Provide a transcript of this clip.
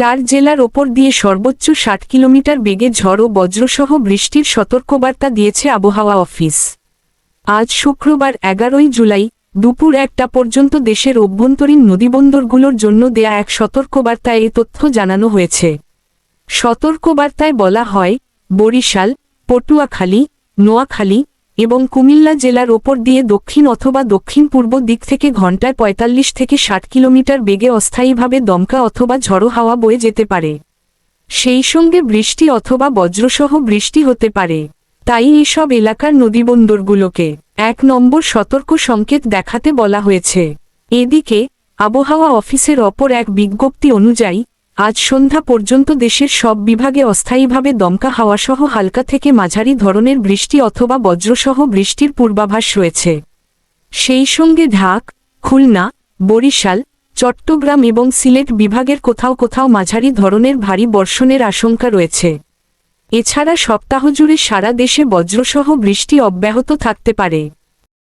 চার জেলার ওপর দিয়ে সর্বোচ্চ ষাট কিলোমিটার বেগে ঝড় ও বজ্রসহ বৃষ্টির সতর্কবার্তা দিয়েছে আবহাওয়া অফিস। আজ শুক্রবার এগারোই জুলাই, দুপুর একটা পর্যন্ত দেশের অভ্যন্তরীণ নদীবন্দরগুলোর জন্য দেয়া এক সতর্কবার্তায় এ তথ্য জানানো হয়েছে। সতর্কবার্তায় বলা হয়, বরিশাল, পটুয়াখালী, নোয়াখালী এবং কুমিল্লা জেলার ওপর দিয়ে দক্ষিণ অথবা দক্ষিণ পূর্ব দিক থেকে ঘন্টায় ৪৫ থেকে ষাট কিলোমিটার বেগে অস্থায়ীভাবে দমকা অথবা ঝড়ো হাওয়া বয়ে যেতে পারে। সেই সঙ্গে বৃষ্টি অথবা বজ্রসহ বৃষ্টি হতে পারে। তাই এসব এলাকার নদীবন্দরগুলোকে এক নম্বর সতর্ক সংকেত দেখাতে বলা হয়েছে। এদিকে, আবহাওয়া অফিসের অপর এক বিজ্ঞপ্তি অনুযায়ী আজ সন্ধ্যা পর্যন্ত দেশের সব বিভাগে অস্থায়ীভাবে দমকা হাওয়াসহ হালকা থেকে মাঝারি ধরনের বৃষ্টি অথবা বজ্রসহ বৃষ্টির পূর্বাভাস রয়েছে। সেই সঙ্গে ঢাক, খুলনা, বরিশাল, চট্টগ্রাম এবং সিলেট বিভাগের কোথাও কোথাও মাঝারি ধরনের ভারী বর্ষণের আশঙ্কা রয়েছে। এছাড়া সপ্তাহ জুড়ে সারা দেশে বজ্রসহ বৃষ্টি অব্যাহত থাকতে পারে।